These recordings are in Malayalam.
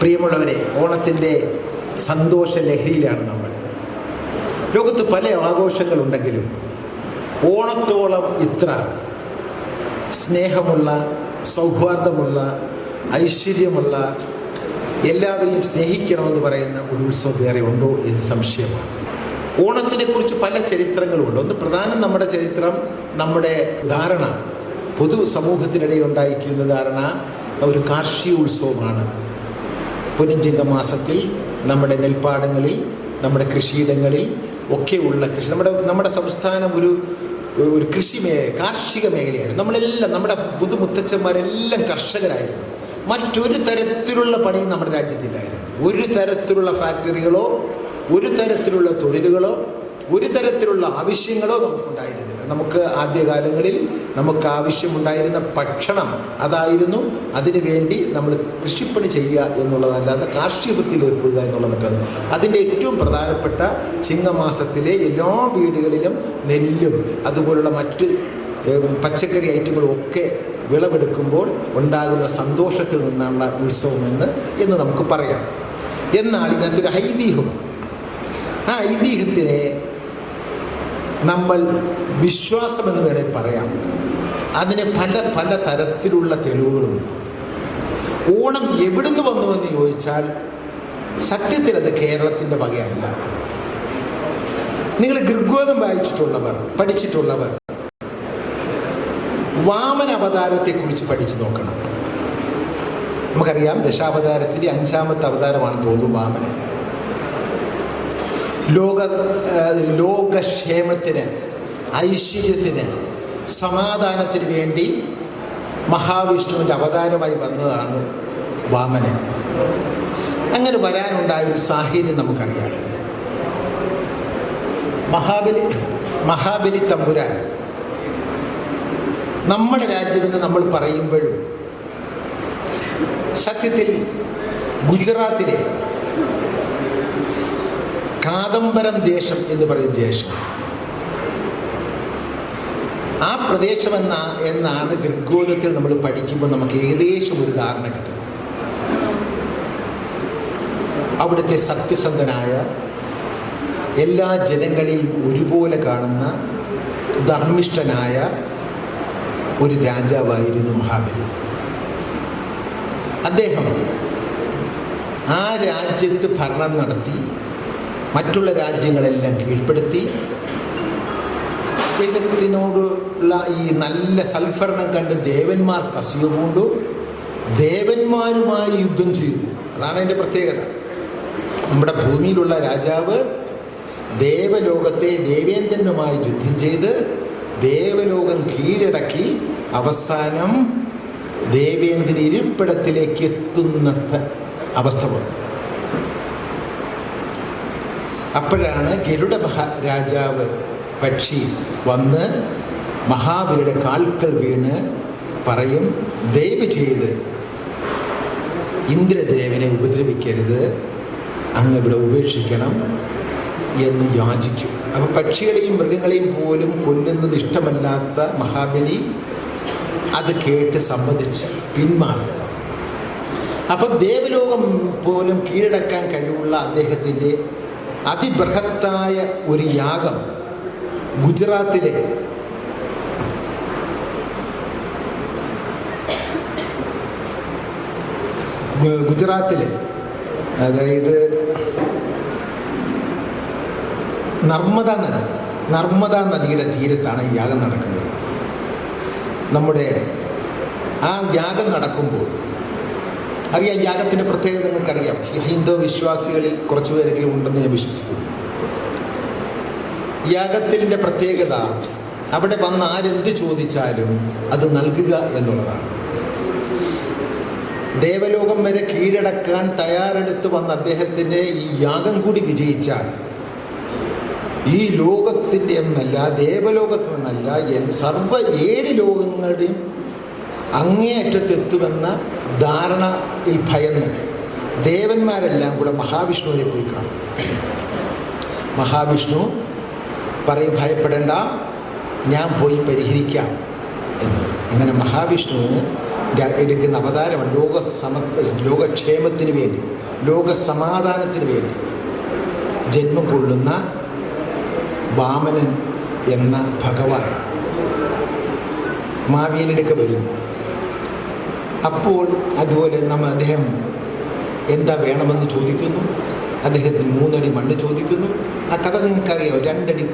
പ്രിയമുള്ളവരെ ഓണത്തിന്റെ സന്തോഷ ലഹരിയിലാണ് നമ്മൾ. ലോകത്ത് പല ആഘോഷങ്ങളുണ്ടെങ്കിലും ഓണത്തോളം ഇത്ര സ്നേഹമുള്ള സൗഹാർദ്ദമുള്ള ഐശ്വര്യമുള്ള എല്ലാവരെയും സ്നേഹിക്കണമെന്ന് പറയുന്ന ഒരു ഉത്സവം വേറെ ഉണ്ടോ എന്ന് സംശയമാണ്. ഓണത്തിനെ കുറിച്ച് പല ചരിത്രങ്ങളുമുണ്ട് ഒന്ന് പ്രധാനം നമ്മുടെ ചരിത്രം നമ്മുടെ ധാരണ. പൊതു സമൂഹത്തിനിടയിൽ ഉണ്ടായിരിക്കുന്ന ധാരണ ഒരു കാർഷിക ഉത്സവമാണ്. പൊന്നിഞ്ചിങ്ങ മാസത്തിൽ നമ്മുടെ നെൽപ്പാടങ്ങളിൽ നമ്മുടെ കൃഷിയിടങ്ങളിൽ ഒക്കെയുള്ള കൃഷി. നമ്മുടെ നമ്മുടെ സംസ്ഥാനം ഒരു ഒരു കൃഷി മേ കാർഷിക മേഖലയായിരുന്നു നമ്മളെല്ലാം നമ്മുടെ പുതുമുത്തച്ഛന്മാരെല്ലാം കർഷകരായിരുന്നു. മറ്റൊരു തരത്തിലുള്ള പണിയും നമ്മുടെ രാജ്യത്തില്ലായിരുന്നു. ഒരു തരത്തിലുള്ള ഫാക്ടറികളോ ഒരു തരത്തിലുള്ള തൊഴിലുകളോ ഒരു തരത്തിലുള്ള ആവശ്യങ്ങളോ നമുക്കുണ്ടായിരുന്നില്ല. നമുക്ക് ആദ്യകാലങ്ങളിൽ നമുക്ക് ആവശ്യമുണ്ടായിരുന്ന ഭക്ഷണം അതായിരുന്നു അതിനു വേണ്ടി നമ്മൾ കൃഷിപ്പണി ചെയ്യുക എന്നുള്ളതല്ലാതെ കാർഷിക വൃത്തിയിൽ ഏർപ്പെടുക എന്നുള്ളതൊക്കെ. അതിന്റെ ഏറ്റവും പ്രധാനപ്പെട്ട ചിങ്ങമാസത്തിലെ എല്ലാ വീടുകളിലും നെല്ലും അതുപോലുള്ള മറ്റ് പച്ചക്കറി ഐറ്റങ്ങളും ഒക്കെ വിളവെടുക്കുമ്പോൾ ഉണ്ടാകുന്ന സന്തോഷത്തിൽ നിന്നാണ് ഉത്സവമെന്ന് എന്ന് നമുക്ക് പറയാം. എന്നാൽ ഇതിനകത്തൊരു ഐതിഹ്യം. ആ ഐതിഹ്യത്തിനെ നമ്മൾ വിശ്വാസമെന്ന് വേണേൽ പറയാം. അതിന് പല പല തരത്തിലുള്ള തെളിവുകളുണ്ട്. ഓണം എവിടുന്ന് വന്നുവെന്ന് ചോദിച്ചാൽ സത്യത്തിൽ അത് കേരളത്തിന്റെ വകയല്ല. നിങ്ങൾ ഗൃഗ്വേദം വായിച്ചിട്ടുള്ളവർ പഠിച്ചിട്ടുള്ളവർ വാമന അവതാരത്തെക്കുറിച്ച് പഠിച്ചു നോക്കണം. നമുക്കറിയാം ദശാവതാരത്തിന്റെ അഞ്ചാമത്തെ അവതാരമാണ് തോന്നുന്നു വാമനൻ. ലോക ലോകക്ഷേമത്തിന് ഐശ്വര്യത്തിന് സമാധാനത്തിന് വേണ്ടി മഹാവിഷ്ണുവിന്റെ അവതാരമായി വന്നതാണ് വാമനൻ. അങ്ങനെ വരാനുണ്ടായ ഒരു സാഹചര്യം നമുക്കറിയാം. മഹാബലി മഹാബലി തമ്പുരാൻ നമ്മുടെ രാജ്യമെന്ന് നമ്മൾ പറയുമ്പോഴും സത്യത്തിൽ ഗുജറാത്തിലെ കാദംബരം ദേശം എന്ന് പറയുന്ന ദേശം. ആ പ്രദേശം എന്ന എന്നാണ് ഗൃഗോദത്തിൽ നമ്മൾ പഠിക്കുമ്പോൾ നമുക്ക് ഏകദേശം ഒരു ധാരണ കിട്ടുന്നത്. അവിടുത്തെ സത്യസന്ധനായ എല്ലാ ജനങ്ങളെയും ഒരുപോലെ കാണുന്ന ധർമ്മിഷ്ഠനായ ഒരു രാജാവായിരുന്നു മഹാബലി. അദ്ദേഹം ആ രാജ്യത്ത് ഭരണം നടത്തി മറ്റുള്ള രാജ്യങ്ങളെല്ലാം കീഴ്പ്പെടുത്തി. അദ്ദേഹത്തിനോടുള്ള ഈ നല്ല സൽഭരണം കണ്ട് ദേവന്മാർ കസിയ പൂണ്ടു. ദേവന്മാരുമായി യുദ്ധം ചെയ്തു. അതാണ് അതിന്റെ പ്രത്യേകത. നമ്മുടെ ഭൂമിയിലുള്ള രാജാവ് ദേവലോകത്തെ ദേവേന്ദ്രനുമായി യുദ്ധം ചെയ്ത് ദേവലോകം കീഴടക്കി അവസാനം ദേവേന്ദ്രൻ ഇരിപ്പിടത്തിലേക്ക് എത്തുന്ന സ്ഥ- അവസ്ഥ വന്നു. അപ്പോഴാണ് ഗരുഡ രാജാവ് പക്ഷി വന്ന് മഹാബലിയുടെ കാൽക്കൽ വീണ് പറയും ദയവ് ചെയ്ത് ഇന്ദ്രദേവനെ ഉപദ്രവിക്കരുത്. അങ്ങ് ഇവിടെ ഉപേക്ഷിക്കണം എന്ന് യാചിക്കും. അപ്പം പക്ഷികളെയും മൃഗങ്ങളെയും പോലും കൊല്ലുന്നത് ഇഷ്ടമല്ലാത്ത മഹാബലി അത് കേട്ട് സമ്മതിച്ച് പിന്മാറി അപ്പം ദേവലോകം പോലും കീഴടക്കാൻ കഴിവുള്ള അദ്ദേഹത്തിന്റെ അതിബൃഹത്തായ ഒരു യാഗം ഗുജറാത്തിലെ ഗുജറാത്തിലെ അതായത് നർമ്മദ നദി നർമ്മദ നദിയുടെ തീരത്താണ് ഈ യാഗം നടക്കുന്നത്. നമ്മുടെ ആ യാഗം നടക്കുമ്പോൾ അറിയാം യാഗത്തിന്റെ പ്രത്യേകത നിങ്ങൾക്കറിയാം. ഹിന്ദു വിശ്വാസികളിൽ കുറച്ച് പേരെങ്കിലും ഉണ്ടെന്ന് ഞാൻ വിശ്വസിക്കുന്നു. യാഗത്തിന്റെ പ്രത്യേകത അവിടെ വന്ന് ആരെന്ത് ചോദിച്ചാലും അത് നൽകുക എന്നുള്ളതാണ്. ദേവലോകം വരെ കീഴടക്കാൻ തയ്യാറെടുത്ത് വന്ന അദ്ദേഹത്തിന്റെ ഈ യാഗം കൂടി വിജയിച്ചാൽ ഈ ലോകത്തിന്റെ എന്നല്ല ദേവലോകത്തിൽ നിന്നല്ല എൻ- സർവ ഏഴ് ലോകങ്ങളുടെയും അങ്ങേയറ്റത്തെത്തുമെന്ന ധാരണയിൽ ഭയന്ന് ദേവന്മാരെല്ലാം കൂടെ മഹാവിഷ്ണുവിനെ പോയി കാണും. മഹാവിഷ്ണു പറയും ഭയപ്പെടേണ്ട ഞാൻ പോയി പരിഹരിക്കാം. എന്ന്. അങ്ങനെ മഹാവിഷ്ണുവിന് എടുക്കുന്ന അവതാരമാണ് ലോക സമ ലോകക്ഷേമത്തിന് വേണ്ടി ലോകസമാധാനത്തിന് വേണ്ടി ജന്മം കൊള്ളുന്ന വാമനൻ എന്ന ഭഗവാൻ മാവിയിലെടുക്ക വരുന്നു. അപ്പോൾ അതുപോലെ നമ്മൾ അദ്ദേഹം എന്താ വേണമെന്ന് ചോദിക്കുന്നു? അദ്ദേഹത്തിന് മൂന്നടി മണ്ണ് ചോദിക്കുന്നു. ആ കഥ നിങ്ങൾക്കറിയാം. രണ്ടടി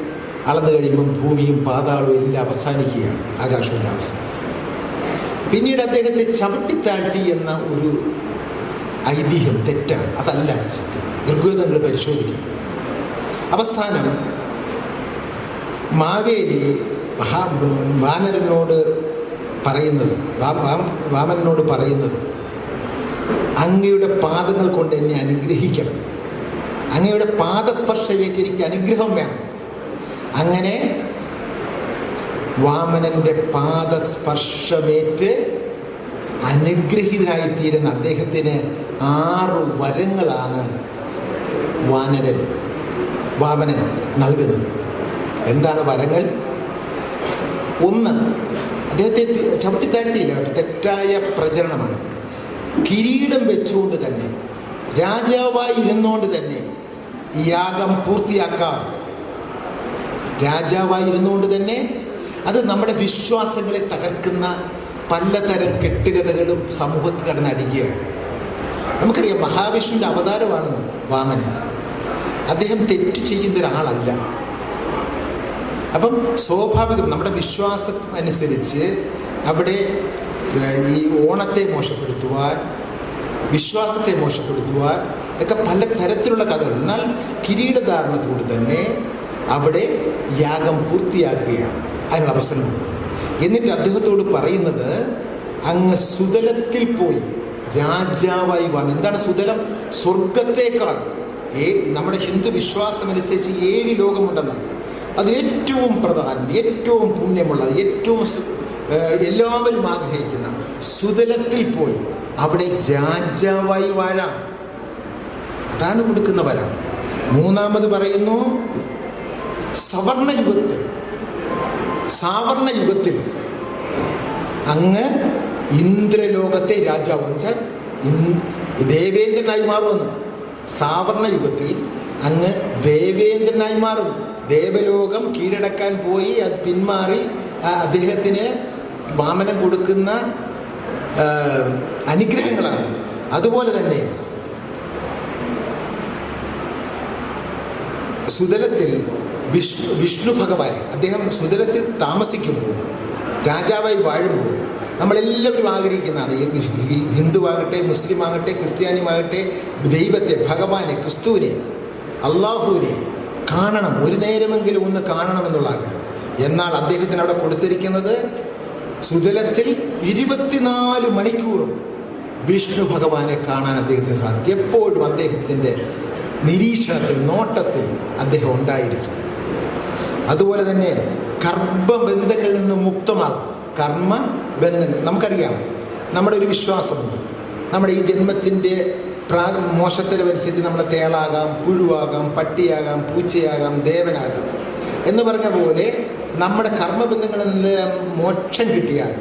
അളന്നു കഴിയുമ്പം ഭൂമിയും പാതാളവും എല്ലാം അവസാനിക്കുകയാണ് ആകാശവിന്റെ അവസ്ഥ പിന്നീട് അദ്ദേഹത്തെ ചവിട്ടിത്താഴ്ത്തി എന്ന ഒരു ഐതിഹ്യം തെറ്റാണ്. അതല്ല ഋഗ്വേദങ്ങൾ പരിശോധിക്കുന്നു അവസാനം മാവേലി മഹാ വാനരനോട് പറയുന്നത്. വാ- വാ- വാമനനോട് പറയുന്നത് അങ്ങയുടെ പാദങ്ങൾ കൊണ്ട് എന്നെ അനുഗ്രഹിക്കണം. അങ്ങയുടെ പാദസ്പർശമേറ്റ് എനിക്ക് അനുഗ്രഹം വേണം. അങ്ങനെ വാമനന്റെ പാദസ്പർശമേറ്റ് അനുഗ്രഹീതനായിത്തീരുന്ന അദ്ദേഹത്തിന് ആറ് വരങ്ങളാണ് വാനരൻ വാമനൻ നൽകുന്നത്. എന്താണ് വരങ്ങൾ? ഒന്ന് അദ്ദേഹത്തെ ചവിട്ടിത്താഴ്ത്തിയില്ല. കേട്ടോ. തെറ്റായ പ്രചരണമാണ്. കിരീടം വെച്ചുകൊണ്ട് തന്നെ രാജാവായി ഇരുന്നുകൊണ്ട് തന്നെ ഈ യാഗം പൂർത്തിയാക്കാം. രാജാവായി ഇരുന്നുകൊണ്ട് തന്നെ അത് നമ്മുടെ വിശ്വാസങ്ങളെ തകർക്കുന്ന പലതരം കെട്ടുകഥകളും സമൂഹത്തിൽ കടന്ന് അടിക്കുകയാണ്. നമുക്കറിയാം മഹാവിഷ്ണുവിന്റെ അവതാരമാണ് വാമനൻ. അദ്ദേഹം തെറ്റ് ചെയ്യുന്ന ഒരാളല്ല. അപ്പം സ്വാഭാവികം നമ്മുടെ വിശ്വാസം അനുസരിച്ച് അവിടെ ഈ ഓണത്തെ മോശപ്പെടുത്തുവാൻ വിശ്വാസത്തെ മോശപ്പെടുത്തുവാൻ ഒക്കെ പല തരത്തിലുള്ള കഥകൾ. എന്നാൽ കിരീടധാരണത്തോട് തന്നെ അവിടെ യാഗം പൂർത്തിയാക്കുകയാണ്. അതിനുള്ള അവസരം എന്നിട്ട് അദ്ദേഹത്തോട് പറയുന്നത് അങ്ങ് സുതലത്തിൽ പോയി. രാജാവായി വന്നു എന്താണ് സുതലം? സ്വർഗത്തേക്കാൾ ഏ നമ്മുടെ ഹിന്ദു വിശ്വാസം അനുസരിച്ച് ഏഴ് ലോകമുണ്ടെന്നാണ്. അത് ഏറ്റവും പ്രധാനം ഏറ്റവും പുണ്യമുള്ളത് ഏറ്റവും എല്ലാവരും ആഗ്രഹിക്കുന്ന സുതലത്തിൽ പോയി അവിടെ രാജാവായി വാഴാം. അതാണ് കൊടുക്കുന്ന വരം. മൂന്നാമത് പറയുന്നു സവർണ യുഗത്തിൽ സാവർണ യുഗത്തിൽ അങ്ങ് ഇന്ദ്രലോകത്തെ രാജാവ്. വെച്ചാൽ ദേവേന്ദ്രനായി മാറുമെന്ന് സാവർണ യുഗത്തിൽ അങ്ങ് ദേവേന്ദ്രനായി മാറും ദേവലോകം കീഴടക്കാൻ പോയി അത് പിന്മാറി അദ്ദേഹത്തിന് വാമനം കൊടുക്കുന്ന അനുഗ്രഹങ്ങളാണ്. അതുപോലെ തന്നെ സുതലത്തിൽ വിഷ്ണു വിഷ്ണു ഭഗവാനെ അദ്ദേഹം സുതലത്തിൽ താമസിക്കുമ്പോൾ രാജാവായി വാഴുമ്പോൾ നമ്മളെല്ലാവരും ആഗ്രഹിക്കുന്നതാണ് ഈ ആകട്ടെ മുസ്ലിം ആകട്ടെ ക്രിസ്ത്യാനിയുമാകട്ടെ ദൈവത്തെ ഭഗവാനെ ക്രിസ്തുവിനെ അള്ളാഹുവിനെ കാണണം. ഒരു നേരമെങ്കിലും ഒന്ന് കാണണമെന്നുള്ള ആഗ്രഹം. എന്നാൽ അദ്ദേഹത്തിന് അവിടെ കൊടുത്തിരിക്കുന്നത് സുതലത്തിൽ ഇരുപത്തിനാല് മണിക്കൂറും വിഷ്ണു ഭഗവാനെ കാണാൻ അദ്ദേഹത്തിന് സാധിക്കും. എപ്പോഴും അദ്ദേഹത്തിന്റെ നിരീക്ഷണത്തിൽ നോട്ടത്തിൽ അദ്ദേഹം ഉണ്ടായിരിക്കും. അതുപോലെ തന്നെ കർമ്മബന്ധങ്ങളിൽ നിന്ന് മുക്തമാകും. കർമ്മ ബന്ധങ്ങൾ നമുക്കറിയാം നമ്മുടെ ഒരു വിശ്വാസമുണ്ട്. നമ്മുടെ ഈ ജന്മത്തിന്റെ പ്രാ മോശത്തിനനുസരിച്ച് നമ്മൾ തേളാകാം പുഴുവാകാം പട്ടിയാകാം പൂച്ചയാകാം ദേവനാകാം. എന്ന് പറഞ്ഞ പോലെ നമ്മുടെ കർമ്മബന്ധങ്ങളിൽ നിന്ന് മോക്ഷം കിട്ടിയാൽ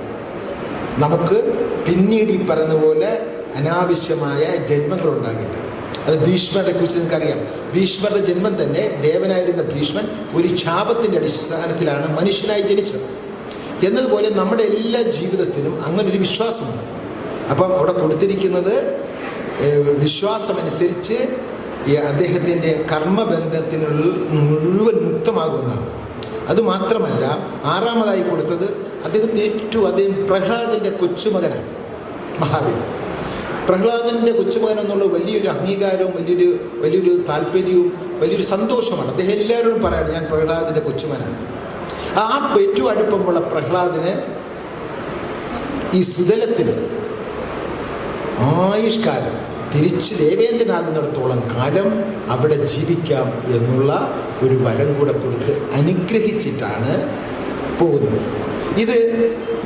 നമുക്ക് പിന്നീട് ഈ പറയുന്ന പോലെ അനാവശ്യമായ ജന്മങ്ങളുണ്ടാകില്ല. അത് ഭീഷ്മരെ കുറിച്ച് നിങ്ങൾക്കറിയാം. ഭീഷ്മരുടെ ജന്മം തന്നെ ദേവനായിരുന്ന ഭീഷ്മൻ ഒരു ക്ഷാപത്തിന്റെ അടിസ്ഥാനത്തിലാണ് മനുഷ്യനായി ജനിച്ചത്. എന്നതുപോലെ നമ്മുടെ എല്ലാ ജീവിതത്തിനും അങ്ങനൊരു വിശ്വാസമുണ്ട്. അപ്പം അവിടെ കൊടുത്തിരിക്കുന്നത് വിശ്വാസമനുസരിച്ച് ഈ അദ്ദേഹത്തിന്റെ കർമ്മബന്ധത്തിനുള്ള മുഴുവൻ മുക്തമാകുന്നതാണ്. അതുമാത്രമല്ല ആറാമതായി കൊടുത്തത് അദ്ദേഹത്തിന് ഏറ്റവും അദ്ദേഹം പ്രഹ്ലാദന്റെ കൊച്ചുമകനാണ് മഹാബലി. പ്രഹ്ലാദന്റെ കൊച്ചുമകൻ എന്നുള്ള വലിയൊരു അംഗീകാരവും വലിയൊരു വലിയൊരു താല്പര്യവും വലിയൊരു സന്തോഷമാണ്. അദ്ദേഹം എല്ലാവരോടും പറയാണ് ഞാൻ പ്രഹ്ലാദന്റെ കൊച്ചുമകനാണ്. ആ ഏറ്റവും അടുപ്പമുള്ള പ്രഹ്ലാദിന് ഈ സുതലത്തിൽ ആയുഷ്കാലം. തിരിച്ച് ദേവേന്ദ്രനാകുന്നിടത്തോളം കാലം അവിടെ ജീവിക്കാം എന്നുള്ള ഒരു വരം കൂടെ കൊടുത്ത് അനുഗ്രഹിച്ചിട്ടാണ് പോകുന്നത്. ഇത്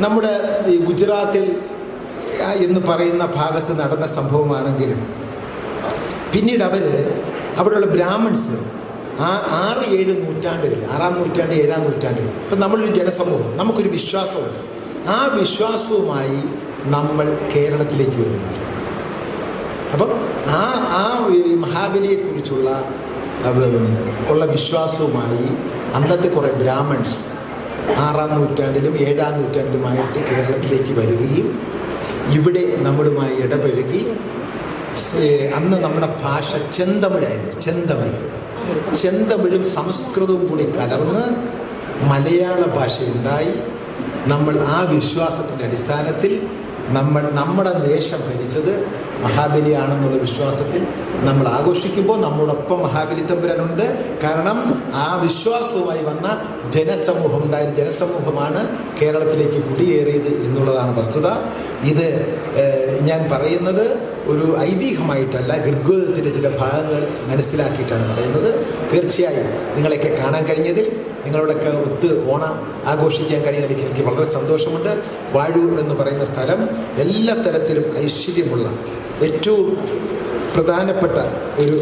നമ്മുടെ ഈ ഗുജറാത്തിൽ എന്ന് പറയുന്ന ഭാഗത്ത് നടന്ന സംഭവമാണെങ്കിലും പിന്നീട് അവർ അവിടെയുള്ള ബ്രാഹ്മിൺസ് ആ ആറ് ഏഴ് നൂറ്റാണ്ടിൽ ആറാം നൂറ്റാണ്ട് ഏഴാം നൂറ്റാണ്ടിൽ ഇപ്പം നമ്മളൊരു ജനസമൂഹം നമുക്കൊരു വിശ്വാസമുണ്ട്. ആ വിശ്വാസവുമായി നമ്മൾ കേരളത്തിലേക്ക് വരുന്നത്. അപ്പം ആ ആ മഹാബലിയെക്കുറിച്ചുള്ള ഉള്ള വിശ്വാസവുമായി അന്നത്തെ കുറേ ബ്രാഹ്മൺസ് ആറാം നൂറ്റാണ്ടിലും ഏഴാം നൂറ്റാണ്ടിലുമായിട്ട് കേരളത്തിലേക്ക് വരികയും ഇവിടെ നമ്മളുമായി ഇടപഴകി അന്ന് നമ്മുടെ ഭാഷ ചെന്തമിഴായിരുന്നു ചെന്തമിഴ്. ചെന്തമിഴും സംസ്കൃതവും കൂടി കലർന്ന് മലയാള ഭാഷയുണ്ടായി. നമ്മൾ ആ വിശ്വാസത്തിന്റെ അടിസ്ഥാനത്തിൽ നമ്മൾ നമ്മുടെ ദേശം ഭരിച്ചത് മഹാബലിയാണെന്നുള്ള വിശ്വാസത്തിൽ നമ്മൾ ആഘോഷിക്കുമ്പോൾ നമ്മോടൊപ്പം മഹാബലി തമ്പുരാനുണ്ട്. കാരണം ആ വിശ്വാസവുമായി വന്ന ജനസമൂഹം ഉണ്ടായ ജനസമൂഹമാണ് കേരളത്തിലേക്ക് കുടിയേറിയത് എന്നുള്ളതാണ് വസ്തുത. ഇത് ഞാൻ പറയുന്നത് ഒരു ഐതിഹ്യമായിട്ടല്ല ഋഗ്വേദത്തിന്റെ ചില ഭാഗങ്ങൾ മനസ്സിലാക്കിയിട്ടാണ് പറയുന്നത്. തീർച്ചയായും നിങ്ങളെയൊക്കെ കാണാൻ കഴിഞ്ഞതിൽ നിങ്ങളോടൊക്കെ ഒത്ത് ഓണം ആഘോഷിക്കാൻ കഴിയുന്നതിൽ എനിക്ക് വളരെ സന്തോഷമുണ്ട്. വാഴൂർ എന്ന് പറയുന്ന സ്ഥലം എല്ലാ തരത്തിലും ഐശ്വര്യമുള്ള ഏറ്റവും പ്രധാനപ്പെട്ട ഒരു